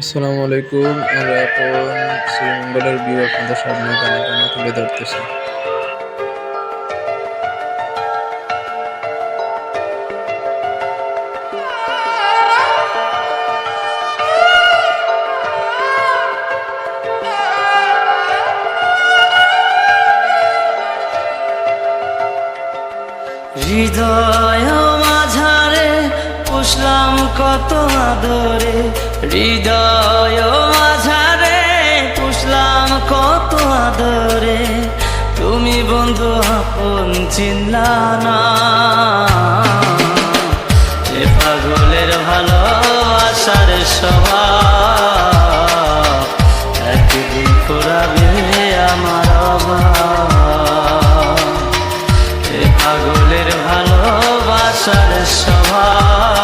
আসসালামু আলাইকুম আমরা এখন শ্রীমঙ্গলের ভিউ আপনাদের সামনে গানে গানে তুলে ধরতেছি। হৃদয় পুষলাম কত আদরে, হৃদয় মাঝারে পুষলাম কত আদরে। তুমি বন্ধু আপন চিনলা না। পাগলের ভালো আসার স্বভাব, একদিন ফুরাবে আমার অভাব। পাগলের ভালোবাসার স্বভাব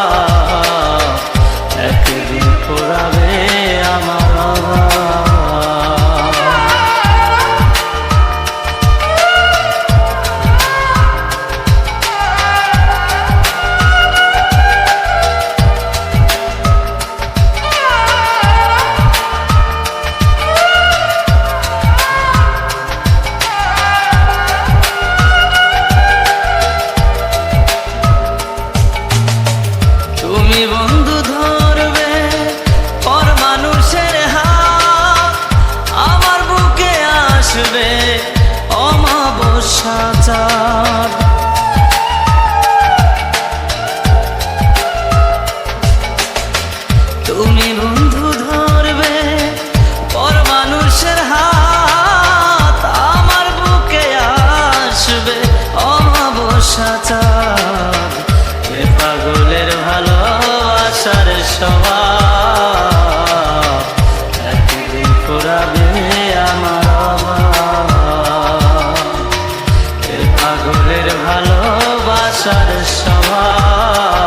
ভালোবাসার স্বভাব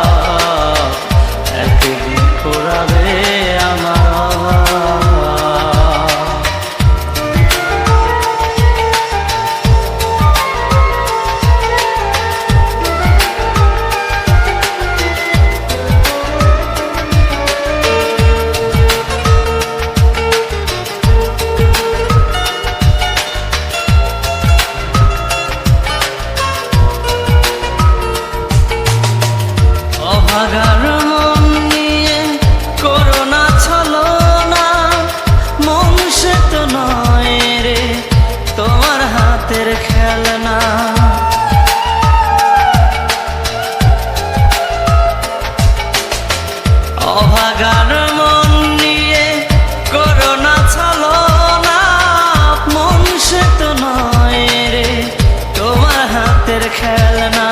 খেলনা।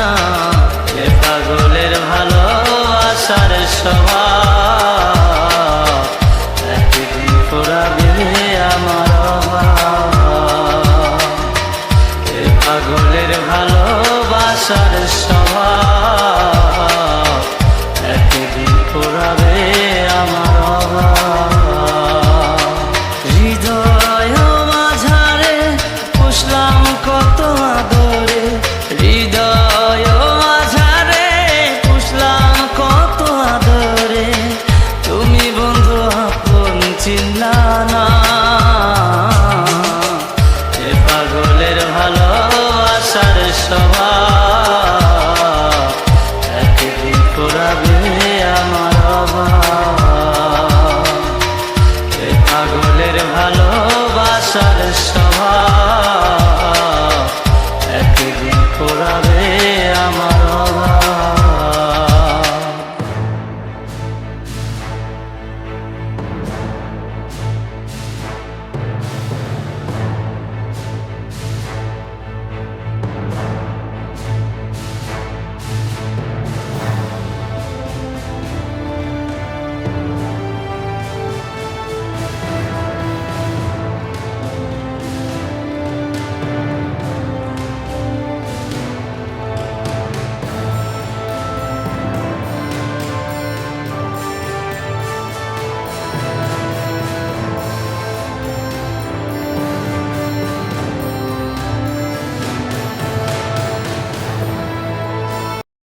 এ পাগলের ভালোবাসার স্বভাব। একদিন ফুরাবে আমার। এ পাগলের ভালোবাসার স্বভাব। show